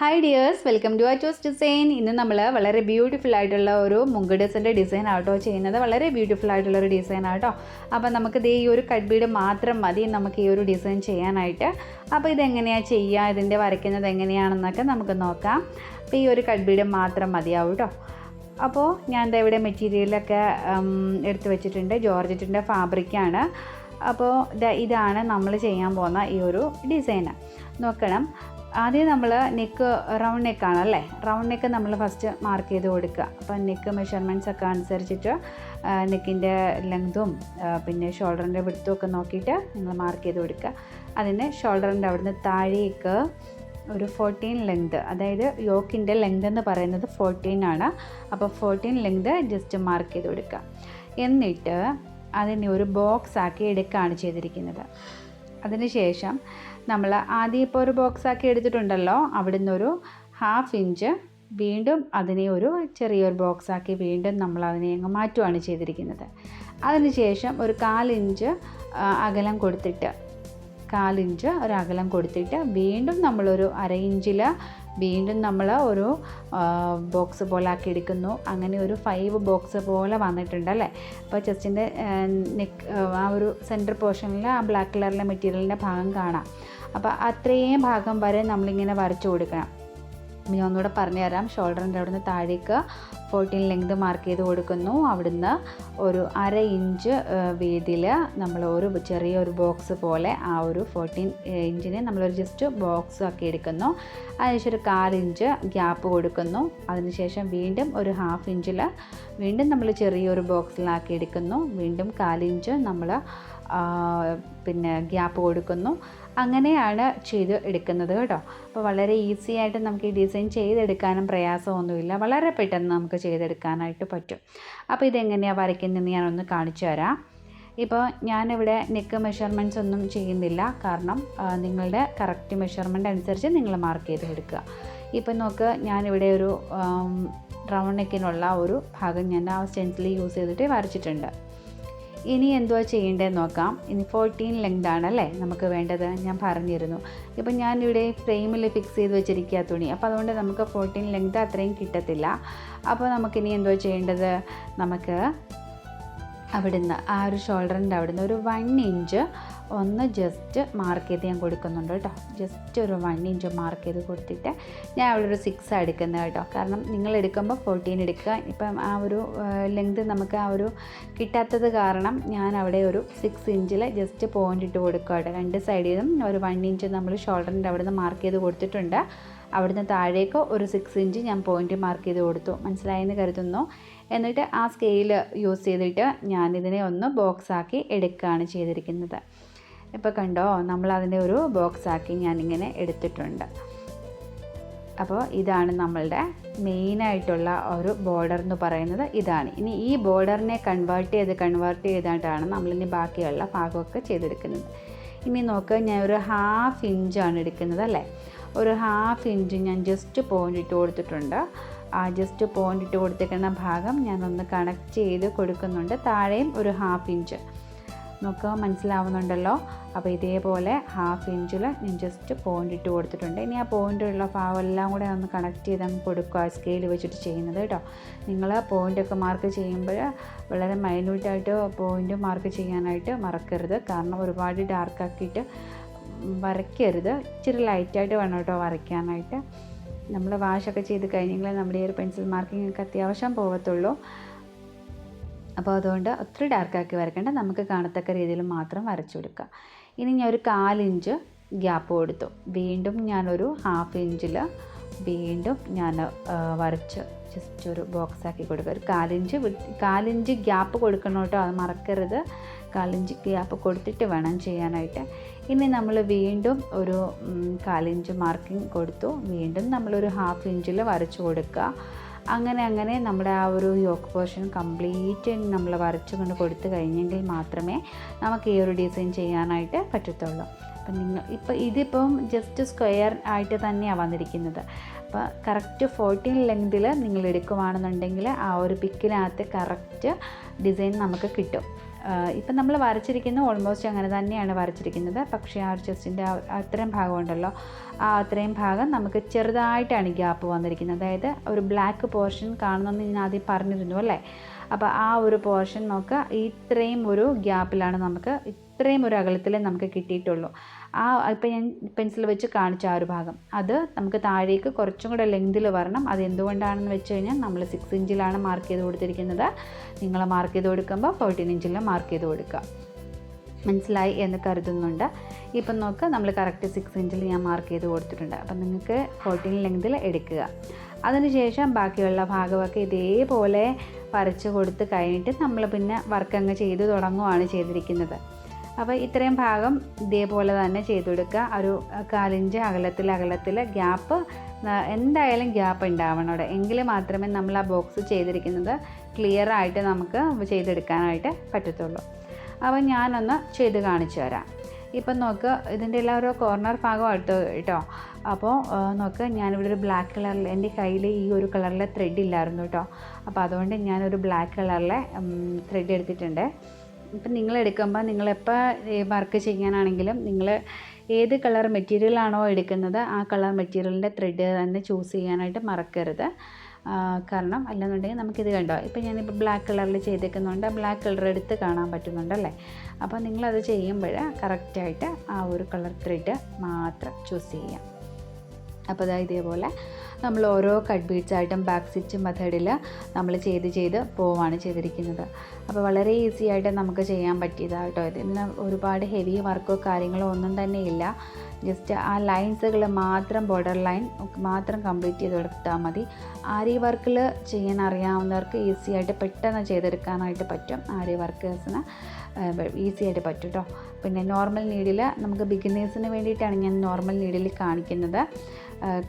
Hi dears welcome to അച്ചോസ് design ഇന്ന് നമ്മൾ വളരെ ബ്യൂട്ടിഫുൾ ആയിട്ടുള്ള ഒരു മുങ്കഡസിന്റെ ഡിസൈൻ ആട്ടോ ചെയ്യുന്നത്. വളരെ ബ്യൂട്ടിഫുൾ ആയിട്ടുള്ള ഒരു ഡിസൈൻ ആട്ടോ. അപ്പോൾ നമുക്ക് ദേ ഈ ഒരു കട്ട് ബീഡ് മാത്രം മതി. നമുക്ക് ഈ ഒരു ഡിസൈൻ ചെയ്യാനായിട്ട്. അപ്പോൾ ഇതെങ്ങനെയാണ് ചെയ്യുക ഇതിന്റെ വരയ്ക്കുന്നത് എങ്ങനെയാണെന്നൊക്കെ നമുക്ക് നോക്കാം. അപ്പോൾ ഈ ഒരു കട്ട് ബീഡ് മാത്രം മതിയാവും കേട്ടോ അപ്പോൾ ഞാൻ എന്താ ഇവിടെ മെറ്റീരിയലൊക്കെ എടുത്തു വെച്ചിട്ടുണ്ട്. ജോർജറ്റിന്റെ ഫാബ്രിക്കാണ്. അപ്പോൾ ഇതാണ് നമ്മൾ ചെയ്യാൻ പോകുന്ന ഈ ഒരു ഡിസൈന് നോക്കണം. ആദ്യം നമ്മൾ നെക്ക് റൗണ്ട് നെക്കാണ് അല്ലേ? റൗണ്ട് നെക്ക് നമ്മൾ ഫസ്റ്റ് മാർക്ക് ചെയ്ത് കൊടുക്കുക. അപ്പം നെക്ക് മെഷർമെന്റ്സ് ഒക്കെ അനുസരിച്ചിട്ട് നെക്കിന്റെ ലെങ്തും പിന്നെ ഷോൾഡറിന്റെ വിടുത്തും ഒക്കെ നോക്കിയിട്ട് നിങ്ങൾ മാർക്ക് ചെയ്ത് കൊടുക്കുക. അതിന് ഷോൾഡറിന്റെ അവിടുന്ന് താഴേക്ക് ഒരു ഫോർട്ടീൻ ലെങ്ത് അതായത് യോക്കിന്റെ ലെങ്ത് എന്ന് പറയുന്നത് ഫോർട്ടീൻ ആണ്. അപ്പോൾ ഫോർട്ടീൻ ലെങ്ത് ജസ്റ്റ് മാർക്ക് ചെയ്ത് കൊടുക്കുക. എന്നിട്ട് അതിനെ ഒരു ബോക്സ് ആക്കി എടുക്കുകയാണ് ചെയ്തിരിക്കുന്നത്. അതിനുശേഷം നമ്മൾ ആദ്യം ഇപ്പോൾ ഒരു ബോക്സാക്കി എടുത്തിട്ടുണ്ടല്ലോ അവിടുന്ന് ഒരു ഹാഫ് ഇഞ്ച് വീണ്ടും അതിനെ ഒരു ചെറിയൊരു ബോക്സാക്കി വീണ്ടും നമ്മൾ അതിനെ അങ്ങ് മാറ്റുകയാണ് ചെയ്തിരിക്കുന്നത്. അതിനുശേഷം ഒരു കാലിഞ്ച് അകലം കൊടുത്തിട്ട് കാലിഞ്ച് ഒരു അകലം കൊടുത്തിട്ട് വീണ്ടും നമ്മളൊരു അര ഇഞ്ചിൽ വീണ്ടും നമ്മൾ ഒരു ബോക്സ് പോലെ ആക്കി എടുക്കുന്നു. അങ്ങനെ ഒരു ഫൈവ് ബോക്സ് പോലെ വന്നിട്ടുണ്ട് അല്ലേ? അപ്പോൾ ചെസ്റ്റിന്റെ നെക്ക് ആ ഒരു സെന്റർ പോർഷനിൽ ആ ബ്ലാക്ക് കളറിലെ മെറ്റീരിയലിന്റെ ഭാഗം കാണാം. അപ്പോൾ അത്രയും ഭാഗം വരെ നമ്മളിങ്ങനെ വരച്ചു കൊടുക്കണം. ഞാൻ ഒന്നുകൂടെ പറഞ്ഞു തരാം. ഷോൾഡറിന്റെ അവിടുന്ന് താഴേക്ക് ഫോർട്ടീൻ ലെങ്ത് മാർക്ക് ചെയ്ത് കൊടുക്കുന്നു. അവിടുന്ന് ഒരു അര ഇഞ്ച് വീതിയിൽ നമ്മൾ ഒരു ചെറിയൊരു ബോക്സ് പോലെ ആ ഒരു ഫോർട്ടീൻ ഇഞ്ചിനെ നമ്മളൊരു ജസ്റ്റ് ബോക്സ് ആക്കി എടുക്കുന്നു. അതിനുശേഷം ഒരു കാൽ ഇഞ്ച് ഗ്യാപ്പ് കൊടുക്കുന്നു. അതിനുശേഷം വീണ്ടും ഒരു ഹാഫ് ഇഞ്ചിൽ വീണ്ടും നമ്മൾ ചെറിയൊരു ബോക്സിലാക്കി എടുക്കുന്നു. വീണ്ടും കാലിഞ്ച് നമ്മൾ പിന്നെ ഗ്യാപ്പ് കൊടുക്കുന്നു. അങ്ങനെയാണ് ചെയ്ത് എടുക്കുന്നത് കേട്ടോ. അപ്പോൾ വളരെ ഈസി ആയിട്ട് നമുക്ക് ഈ ഡിസൈൻ ചെയ്തെടുക്കാനും പ്രയാസമൊന്നുമില്ല. വളരെ പെട്ടെന്ന് നമുക്ക് ചെയ്തെടുക്കാനായിട്ട് പറ്റും. അപ്പോൾ ഇതെങ്ങനെയാണ് വരയ്ക്കുന്നതെന്ന് ഞാനൊന്ന് കാണിച്ചു തരാം. ഇപ്പോൾ ഞാനിവിടെ നെക്ക് മെഷർമെന്റ്സ് ഒന്നും ചെയ്യുന്നില്ല. കാരണം നിങ്ങളുടെ കറക്റ്റ് മെഷർമെന്റ് അനുസരിച്ച് നിങ്ങൾ മാർക്ക് ചെയ്ത് എടുക്കുക ഇപ്പം നോക്ക് ഞാനിവിടെ ഒരു റൗണ്ട് നെക്കിനുള്ള ഒരു ഭാഗം ഞാൻ ആ സ്റ്റെൻസിൽ യൂസ് ചെയ്തിട്ട് വരച്ചിട്ടുണ്ട്. ഇനി എന്തുവാ ചെയ്യേണ്ടതെന്ന് നോക്കാം. ഇനി ഫോർട്ടീൻ ലെങ്ത് ആണല്ലേ നമുക്ക് വേണ്ടത്. ഞാൻ പറഞ്ഞിരുന്നു. ഇപ്പം ഞാനിവിടെ ഫ്രെയിമിൽ ഫിക്സ് ചെയ്ത് വെച്ചിരിക്കുക തുണി. അപ്പോൾ അതുകൊണ്ട് നമുക്ക് ഫോർട്ടീൻ ലെങ്ത് അത്രയും കിട്ടത്തില്ല. അപ്പോൾ നമുക്കിനി എന്തോ ചെയ്യേണ്ടത്? നമുക്ക് അവിടുന്ന് ആ ഒരു ഷോൾഡറിന്റെ അവിടുന്ന് ഒരു വൺ ഇഞ്ച് ഒന്ന് ജസ്റ്റ് മാർക്ക് ചെയ്ത് ഞാൻ കൊടുക്കുന്നുണ്ട് കേട്ടോ. ജസ്റ്റ് ഒരു വൺ ഇഞ്ച് മാർക്ക് ചെയ്ത് കൊടുത്തിട്ട് ഞാൻ അവിടെ ഒരു സിക്സ് എടുക്കുന്നത് കേട്ടോ. കാരണം നിങ്ങൾ എടുക്കുമ്പോൾ ഫോർട്ടീൻ എടുക്കുക. ഇപ്പം ആ ഒരു ലെങ്ത് നമുക്ക് ആ ഒരു കിട്ടാത്തത് കാരണം ഞാൻ അവിടെ ഒരു സിക്സ് ഇഞ്ചിൽ ജസ്റ്റ് പോയിന്റ് ഇട്ട് കൊടുക്കുക കേട്ടോ. രണ്ട് സൈഡിൽ നിന്നും ഒരു വൺ ഇഞ്ച് നമ്മൾ ഷോൾഡറിന്റെ അവിടെ നിന്ന് മാർക്ക് ചെയ്ത് കൊടുത്തിട്ടുണ്ട്. അവിടുന്ന് താഴേക്ക് ഒരു സിക്സ് ഇഞ്ച് ഞാൻ പോയിന്റ് മാർക്ക് ചെയ്ത് കൊടുത്തു. മനസ്സിലായെന്ന് കരുതുന്നു. എന്നിട്ട് ആ സ്കെയിൽ യൂസ് ചെയ്തിട്ട് ഞാനിതിനെ ഒന്ന് ബോക്സാക്കി എടുക്കുകയാണ് ചെയ്തിരിക്കുന്നത്. ഇപ്പോൾ കണ്ടോ നമ്മൾ അതിന്റെ ഒരു ബോക്സാക്കി ഞാനിങ്ങനെ എടുത്തിട്ടുണ്ട്. അപ്പോൾ ഇതാണ് നമ്മളുടെ മെയിനായിട്ടുള്ള ഒരു ബോർഡർ എന്ന് പറയുന്നത് ഇതാണ്. ഇനി ഈ ബോർഡറിനെ കൺവേർട്ട് ചെയ്ത് കൺവേർട്ട് ചെയ്തിട്ടാണ് നമ്മളിനി ബാക്കിയുള്ള ഭാഗമൊക്കെ ചെയ്തെടുക്കുന്നത്. ഇനി നോക്കുക ഞാൻ ഒരു ഹാഫ് ഇഞ്ചാണ് എടുക്കുന്നത് അല്ലേ? ഒരു ഹാഫ് ഇഞ്ച് ഞാൻ ജസ്റ്റ് പോയിന്റ് ഇട്ട് കൊടുത്തിട്ടുണ്ട്. ആ ജസ്റ്റ് പോയിന്റ് ഇട്ട് കൊടുത്തിരിക്കുന്ന ഭാഗം ഞാനൊന്ന് കണക്ട് ചെയ്ത് കൊടുക്കുന്നുണ്ട്. താഴെയും ഒരു ഹാഫ് ഇഞ്ച് നോക്കുക മനസ്സിലാവുന്നുണ്ടല്ലോ? അപ്പോൾ ഇതേപോലെ ഹാഫ് ഇഞ്ചിൽ ഞാൻ ജസ്റ്റ് പോയിന്റ് ഇട്ട് കൊടുത്തിട്ടുണ്ട്. ഇനി ആ പോയിന്റുള്ള ഭാഗം എല്ലാം കൂടെ ഒന്ന് കണക്ട് ചെയ്ത് അങ്ങ് കൊടുക്കുക സ്കെയിൽ വെച്ചിട്ട് ചെയ്യുന്നത് കേട്ടോ. നിങ്ങൾ പോയിന്റൊക്കെ മാർക്ക് ചെയ്യുമ്പോൾ വളരെ മൈന്യൂട്ടായിട്ട് പോയിന്റ് മാർക്ക് ചെയ്യാനായിട്ട് മറക്കരുത്. കാരണം ഒരുപാട് ഡാർക്കാക്കിയിട്ട് വരയ്ക്കരുത്. ഇച്ചിരി ലൈറ്റായിട്ട് വേണം കേട്ടോ വരയ്ക്കാനായിട്ട്. നമ്മൾ വാഷൊക്കെ ചെയ്ത് കഴിഞ്ഞെങ്കിൽ നമ്മുടെ ഈ ഒരു പെൻസിൽ മാർക്കിംഗ് അത്യാവശ്യം പോകത്തുള്ളൂ അപ്പോൾ അതുകൊണ്ട് ഒത്തിരി ഡാർക്കാക്കി വരയ്ക്കേണ്ട നമുക്ക് കാണത്തക്ക രീതിയിൽ മാത്രം വരച്ചു കൊടുക്കുക. ഇനി ഞാൻ ഒരു കാലിഞ്ച് ഗ്യാപ്പ് കൊടുത്തു. വീണ്ടും ഞാനൊരു ഹാഫ് ഇഞ്ചിൽ വീണ്ടും ഞാൻ വരച്ച് ജസ്റ്റ് ഒരു ബോക്സ് ആക്കി കൊടുക്കുക. ഒരു കാലിഞ്ച് കാലിഞ്ച് ഗ്യാപ്പ് കൊടുക്കണം കേട്ടോ. അത് മറക്കരുത്. കാലിഞ്ച് ഗ്യാപ്പ് കൊടുത്തിട്ട് വേണം ചെയ്യാനായിട്ട്. ഇനി നമ്മൾ വീണ്ടും ഒരു കാലിഞ്ച് മാർക്കിംഗ് കൊടുത്തു. വീണ്ടും നമ്മളൊരു ഹാഫ് ഇഞ്ചിൽ വരച്ചു കൊടുക്കുക. അങ്ങനെ അങ്ങനെ നമ്മുടെ ആ ഒരു യോക്ക് പോർഷൻ കംപ്ലീറ്റ് നമ്മൾ വരച്ചു കൊണ്ട് കൊടുത്തു കഴിഞ്ഞെങ്കിൽ മാത്രമേ നമുക്ക് ഈ ഒരു ഡിസൈൻ ചെയ്യാനായിട്ട് പറ്റത്തുള്ളൂ. അപ്പം നിങ്ങൾ ഇപ്പോൾ ഇതിപ്പം ജസ്റ്റ് സ്ക്വയർ ആയിട്ട് തന്നെയാണ് വന്നിരിക്കുന്നത്. അപ്പോൾ കറക്റ്റ് ഫോർട്ടീൻ ലെങ്തിൽ നിങ്ങൾ എടുക്കുവാണെന്നുണ്ടെങ്കിൽ ആ ഒരു പിക്കിനകത്ത് കറക്റ്റ് ഡിസൈൻ നമുക്ക് കിട്ടും. ഇപ്പം നമ്മൾ വരച്ചിരിക്കുന്നത് ഓൾമോസ്റ്റ് അങ്ങനെ തന്നെയാണ് വരച്ചിരിക്കുന്നത്. പക്ഷേ ആ ഒരു ചെസ്റ്റിന്റെ അത്രയും ഭാഗം ഉണ്ടല്ലോ ആ അത്രയും ഭാഗം നമുക്ക് ചെറുതായിട്ടാണ് ഗ്യാപ്പ് വന്നിരിക്കുന്നത്. അതായത് ഒരു ബ്ലാക്ക് പോർഷൻ കാണുന്നെന്ന് ഞാൻ ആദ്യം പറഞ്ഞിരുന്നു അല്ലേ? അപ്പോൾ ആ ഒരു പോർഷൻ നോക്കുക ഇത്രയും ഒരു ഗ്യാപ്പിലാണ് നമുക്ക് ഇത്രയും ഒരു അകലത്തിൽ നമുക്ക് കിട്ടിയിട്ടുള്ളൂ. ആ ഇപ്പം ഞാൻ പെൻസിൽ വെച്ച് കാണിച്ച ആ ഒരു ഭാഗം. അത് നമുക്ക് താഴേക്ക് കുറച്ചും കൂടെ ലെങ്തിൽ വരണം. അത് എന്തുകൊണ്ടാണെന്ന് വെച്ച് കഴിഞ്ഞാൽ നമ്മൾ സിക്സ് ഇഞ്ചിലാണ് മാർക്ക് ചെയ്ത് കൊടുത്തിരിക്കുന്നത്. നിങ്ങൾ മാർക്ക് ചെയ്ത് കൊടുക്കുമ്പോൾ ഫോർട്ടീൻ ഇഞ്ചിൽ മാർക്ക് ചെയ്ത് കൊടുക്കുക. മനസ്സിലായി എന്ന് കരുതുന്നുണ്ട്. ഇപ്പം നോക്ക് നമ്മൾ കറക്റ്റ് സിക്സ് ഇഞ്ചിൽ ഞാൻ മാർക്ക് ചെയ്ത് കൊടുത്തിട്ടുണ്ട്. അപ്പം നിങ്ങൾക്ക് ഫോർട്ടീൻ ലെങ്തിൽ എടുക്കുക. അതിനുശേഷം ബാക്കിയുള്ള ഭാഗമൊക്കെ ഇതേപോലെ വരച്ച് കൊടുത്ത് കഴിഞ്ഞിട്ട് നമ്മൾ പിന്നെ വർക്ക് അങ്ങ് ചെയ്ത് തുടങ്ങുകയാണ് ചെയ്തിരിക്കുന്നത്. അപ്പോൾ ഇത്രയും ഭാഗം ഇതേപോലെ തന്നെ ചെയ്തെടുക്കുക. ഒരു കാലിഞ്ച് അകലത്തിൽ അകലത്തിൽ ഗ്യാപ്പ് എന്തായാലും ഗ്യാപ്പ് ഉണ്ടാവണം അവിടെ. എങ്കിൽ മാത്രമേ നമ്മൾ ആ ബോക്സ് ചെയ്തിരിക്കുന്നത് ക്ലിയർ ആയിട്ട് നമുക്ക് ചെയ്തെടുക്കാനായിട്ട് പറ്റത്തുള്ളൂ. അപ്പോൾ ഞാനൊന്ന് ചെയ്ത് കാണിച്ചു തരാം. ഇപ്പം നോക്ക് ഇതിന്റെ എല്ലാം ഓരോ കോർണർ ഭാഗം എടുത്തു കേട്ടോ. അപ്പോൾ നോക്ക് ഞാനിവിടെ ഒരു ബ്ലാക്ക് കളറിൽ എന്റെ കയ്യിൽ ഈ ഒരു കളറിലെ ത്രെഡ് ഇല്ലായിരുന്നു കേട്ടോ. അപ്പോൾ അതുകൊണ്ട് ഞാനൊരു ബ്ലാക്ക് കളറിലെ ത്രെഡ് എടുത്തിട്ടുണ്ട്. ഇപ്പം നിങ്ങൾ എടുക്കുമ്പോൾ നിങ്ങളെപ്പോൾ വർക്ക് ചെയ്യാനാണെങ്കിലും നിങ്ങൾ ഏത് കളർ മെറ്റീരിയലാണോ എടുക്കുന്നത് ആ കളർ മെറ്റീരിയലിന്റെ ത്രെഡ് തന്നെ ചൂസ് ചെയ്യാനായിട്ട് മറക്കരുത്. കാരണം അല്ലെന്നുണ്ടെങ്കിൽ നമുക്കിത് കണ്ടോ? ഇപ്പം ഞാനിപ്പോൾ ബ്ലാക്ക് കളറിൽ ചെയ്തേക്കുന്നുണ്ട് ബ്ലാക്ക് കളർ എടുത്ത് കാണാൻ പറ്റുന്നുണ്ടല്ലേ? അപ്പോൾ നിങ്ങളത് ചെയ്യുമ്പോൾ കറക്റ്റായിട്ട് ആ ഒരു കളർ ത്രെഡ് മാത്രം ചൂസ് ചെയ്യാം. അപ്പോൾ അതായത് ഇതേപോലെ നമ്മൾ ഓരോ കട്ട് ബീഡ്സ് ആയിട്ടും ബാക്ക് സ്റ്റിച്ച് മെത്തേഡിൽ നമ്മൾ ചെയ്ത് ചെയ്ത് പോവാണ് ചെയ്തിരിക്കുന്നത്. അപ്പോൾ വളരെ ഈസി ആയിട്ട് നമുക്ക് ചെയ്യാൻ പറ്റിയതാണ് കേട്ടോ ഇതിന് ഒരുപാട് ഹെവി വർക്കോ കാര്യങ്ങളോ ഒന്നും തന്നെ ഇല്ല. ജസ്റ്റ് ആ ലൈൻസുകൾ മാത്രം ബോർഡർ ലൈൻ മാത്രം കംപ്ലീറ്റ് ചെയ്ത് കൊടുത്താൽ മതി. ആരി വർക്കിൽ ചെയ്യാൻ അറിയാവുന്നവർക്ക് ഈസി ആയിട്ട് പെട്ടെന്ന് ചെയ്തെടുക്കാനായിട്ട് പറ്റും. ആരി വർക്കേഴ്സിന് ഈസി ആയിട്ട് പറ്റും കേട്ടോ പിന്നെ നോർമൽ നീഡിൽ നമുക്ക് ബിഗിനേഴ്സിന് വേണ്ടിയിട്ടാണ് ഞാൻ നോർമൽ നീഡിൽ കാണിക്കുന്നത്.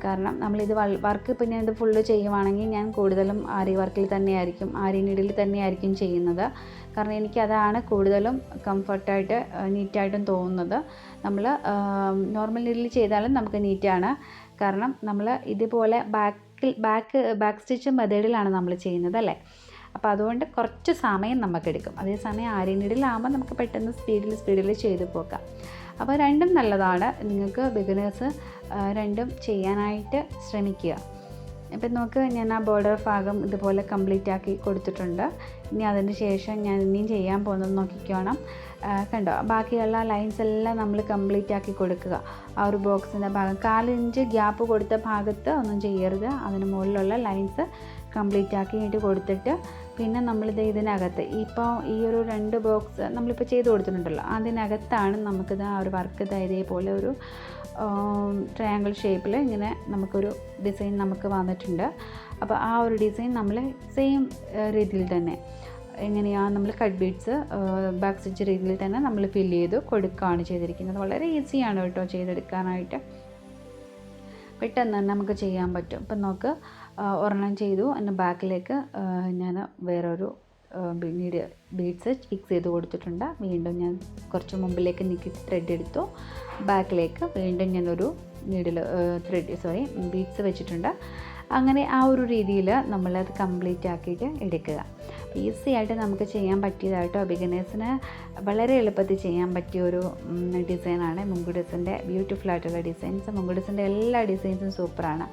കാരണം നമ്മളിത് വർക്ക് ഇപ്പം ഞാൻ ഇത് ഫുള്ള് ചെയ്യുവാണെങ്കിൽ ഞാൻ കൂടുതലും ആരി വർക്കിൽ തന്നെയായിരിക്കും ആരി നീഡിൽ തന്നെയായിരിക്കും ചെയ്യുന്നത്. കാരണം എനിക്കതാണ് കൂടുതലും കംഫർട്ടായിട്ട് നീറ്റായിട്ടും തോന്നുന്നത്. നമ്മൾ നോർമൽ നീഡിൽ ചെയ്താലും നമുക്ക് നീറ്റാണ് കാരണം നമ്മൾ ഇതുപോലെ ബാക്കിൽ ബാക്ക് ബാക്ക് സ്റ്റിച്ച് മെത്തേഡിലാണ് നമ്മൾ ചെയ്യുന്നത് അല്ലേ? അപ്പോൾ അതുകൊണ്ട് കുറച്ച് സമയം നമുക്കെടുക്കും. അതേസമയം ആരി നീഡിലാകുമ്പോൾ നമുക്ക് പെട്ടെന്ന് സ്പീഡിൽ സ്പീഡിൽ ചെയ്തു പോകാം. അപ്പോൾ രണ്ടും നല്ലതാണ്. നിങ്ങൾക്ക് ബിഗിനേഴ്സ് രണ്ടും ചെയ്യാനായിട്ട് ശ്രമിക്കുക. ഇപ്പം നമുക്ക് ഞാൻ ആ ബോർഡർ ഭാഗം ഇതുപോലെ കംപ്ലീറ്റ് ആക്കി കൊടുത്തിട്ടുണ്ട്. ഇനി അതിന് ശേഷം ഞാൻ ഇനിയും ചെയ്യാൻ പോകുന്നത് നോക്കിക്കോണം. കണ്ടോ? ബാക്കിയുള്ള ലൈൻസ് എല്ലാം നമ്മൾ കംപ്ലീറ്റ് ആക്കി കൊടുക്കുക. ആ ഒരു ബോക്സിന്റെ ഭാഗം. കാലിഞ്ച് ഗ്യാപ്പ് കൊടുത്ത ഭാഗത്ത് ഒന്നും ചെയ്യരുത്. അതിന് മുകളിലുള്ള ലൈൻസ് കംപ്ലീറ്റ് ആക്കിയിട്ട് കൊടുത്തിട്ട് പിന്നെ നമ്മളിത് ഇതിനകത്ത് ഇപ്പോൾ ഈ ഒരു രണ്ട് ബോക്സ് നമ്മളിപ്പോൾ ചെയ്ത് കൊടുത്തിട്ടുണ്ടല്ലോ. അതിനകത്താണ് നമുക്കിത് ആ ഒരു വർക്ക് ഇതേപോലെ ഒരു ട്രയാങ്കിൾ ഷേപ്പിൽ ഇങ്ങനെ നമുക്കൊരു ഡിസൈൻ നമുക്ക് വന്നിട്ടുണ്ട്. അപ്പോൾ ആ ഒരു ഡിസൈൻ നമ്മൾ സെയിം രീതിയിൽ തന്നെ. എങ്ങനെയാണ് നമ്മൾ കട്ട് ബീഡ്സ് ബാക്ക് സ്റ്റിച്ച് രീതിയിൽ തന്നെ നമ്മൾ ഫില്ല് ചെയ്ത് കൊടുക്കുകയാണ് ചെയ്തിരിക്കുന്നത്. വളരെ ഈസിയാണ് കേട്ടോ ചെയ്തെടുക്കാനായിട്ട്. പെട്ടെന്ന് തന്നെ നമുക്ക് ചെയ്യാൻ പറ്റും. ഇപ്പം നോക്ക് ഒരെണ്ണം ചെയ്തു. എന്റെ ബാക്കിലേക്ക് ഞാൻ വേറൊരു പിന്നീട് ബീഡ്സ് ഫിക്സ് ചെയ്ത് കൊടുത്തിട്ടുണ്ട്. വീണ്ടും ഞാൻ കുറച്ച് മുമ്പിലേക്ക് നീക്കി ത്രെഡ് എടുത്തു. ബാക്കിലേക്ക് വീണ്ടും ഞാനൊരു നീഡിൽ ത്രെഡ് സോറി ബീഡ്സ് വെച്ചിട്ടുണ്ട്. അങ്ങനെ ആ ഒരു രീതിയിൽ നമ്മളത് കംപ്ലീറ്റ് ആക്കിയിട്ട് എടുക്കുക. ഈസി ആയിട്ട് നമുക്ക് ചെയ്യാൻ പറ്റിയതായിട്ടോ ബിഗിനേഴ്സിന്. വളരെ എളുപ്പത്തിൽ ചെയ്യാൻ പറ്റിയ ഒരു ഡിസൈനാണ് മുങ്കുഡിസിന്റെ ബ്യൂട്ടിഫുൾ ആയിട്ടുള്ള ഡിസൈൻസ് മുങ്കുഡിസിന്റെ എല്ലാ ഡിസൈൻസും സൂപ്പറാണ്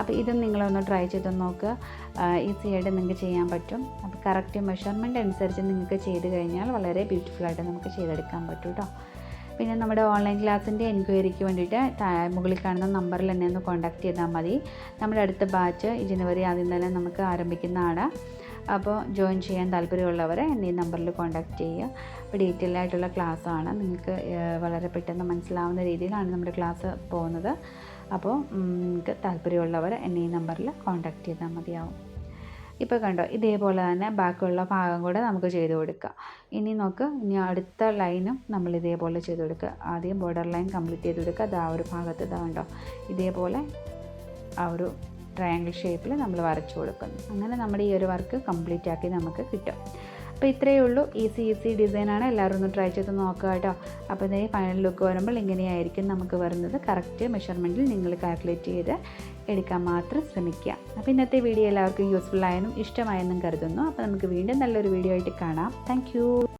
അപ്പോൾ ഇതും നിങ്ങളൊന്ന് ട്രൈ ചെയ്ത് നോക്കുക ഈസി ആയിട്ട് നിങ്ങൾക്ക് ചെയ്യാൻ പറ്റും. അപ്പോൾ കറക്റ്റ് മെഷർമെന്റ് അനുസരിച്ച് നിങ്ങൾക്ക് ചെയ്ത് കഴിഞ്ഞാൽ വളരെ ബ്യൂട്ടിഫുള്ളായിട്ട് നമുക്ക് ചെയ്തെടുക്കാൻ പറ്റും കേട്ടോ. പിന്നെ നമ്മുടെ ഓൺലൈൻ ക്ലാസ്സിന്റെ എൻക്വയറിക്ക് വേണ്ടിയിട്ട് മുകളിൽ കാണുന്ന നമ്പറിൽ എന്നെ ഒന്ന് കോൺടാക്റ്റ് ചെയ്താൽ മതി. നമ്മുടെ അടുത്ത ബാച്ച് ജനുവരി ആദ്യം തന്നെ നമുക്ക് ആരംഭിക്കുന്നതാണ്. അപ്പോൾ ജോയിൻ ചെയ്യാൻ താല്പര്യമുള്ളവർ എന്നെ ഈ നമ്പറിൽ കോൺടാക്റ്റ് ചെയ്യുക. അപ്പോൾ ഡീറ്റെയിൽ ആയിട്ടുള്ള ക്ലാസ്സാണ് നിങ്ങൾക്ക് വളരെ പെട്ടെന്ന് മനസ്സിലാവുന്ന രീതിയിലാണ് നമ്മുടെ ക്ലാസ് പോകുന്നത്. അപ്പോൾ നിങ്ങൾക്ക് താല്പര്യമുള്ളവർ എന്നെ ഈ നമ്പറിൽ കോൺടാക്റ്റ് ചെയ്താൽ മതിയാവും. ഇപ്പോൾ കണ്ടോ ഇതേപോലെ തന്നെ ബാക്കിയുള്ള ഭാഗം കൂടെ നമുക്ക് ചെയ്ത് കൊടുക്കാം ഇനി നോക്ക് ഇനി അടുത്ത ലൈനും നമ്മൾ ഇതേപോലെ ചെയ്ത് കൊടുക്കുക. ആദ്യം ബോർഡർ ലൈൻ കംപ്ലീറ്റ് ചെയ്ത് കൊടുക്കുക. അത് ആ ഒരു ഭാഗത്ത് ഇതാ കണ്ടോ. ഇതേപോലെ ആ ഒരു ട്രയാങ്കിൾ ഷേപ്പിൽ നമ്മൾ വരച്ചു കൊടുക്കുന്നു. അങ്ങനെ നമ്മുടെ ഈ ഒരു വർക്ക് കംപ്ലീറ്റ് ആക്കി നമുക്ക് കിട്ടും. അപ്പോൾ ഇത്രയേ ഉള്ളൂ. ഈസി ഈസി ഡിസൈനാണ് എല്ലാവരും ഒന്ന് ട്രൈ ചെയ്ത് നോക്കുക കേട്ടോ. അപ്പോൾ ഇതേ ഫൈനൽ ലുക്ക് വരുമ്പോൾ ഇങ്ങനെയായിരിക്കും നമുക്ക് വരുന്നത്. കറക്റ്റ് മെഷർമെന്റിൽ നിങ്ങൾ കാൽക്കുലേറ്റ് ചെയ്ത് എടുക്കാൻ മാത്രം ശ്രമിക്കുക. അപ്പോൾ ഇന്നത്തെ വീഡിയോ എല്ലാവർക്കും യൂസ്ഫുൾ ആയെന്നും ഇഷ്ടമായെന്നും കരുതുന്നു. അപ്പോൾ നമുക്ക് വീണ്ടും നല്ലൊരു വീഡിയോ ആയിട്ട് കാണാം. താങ്ക്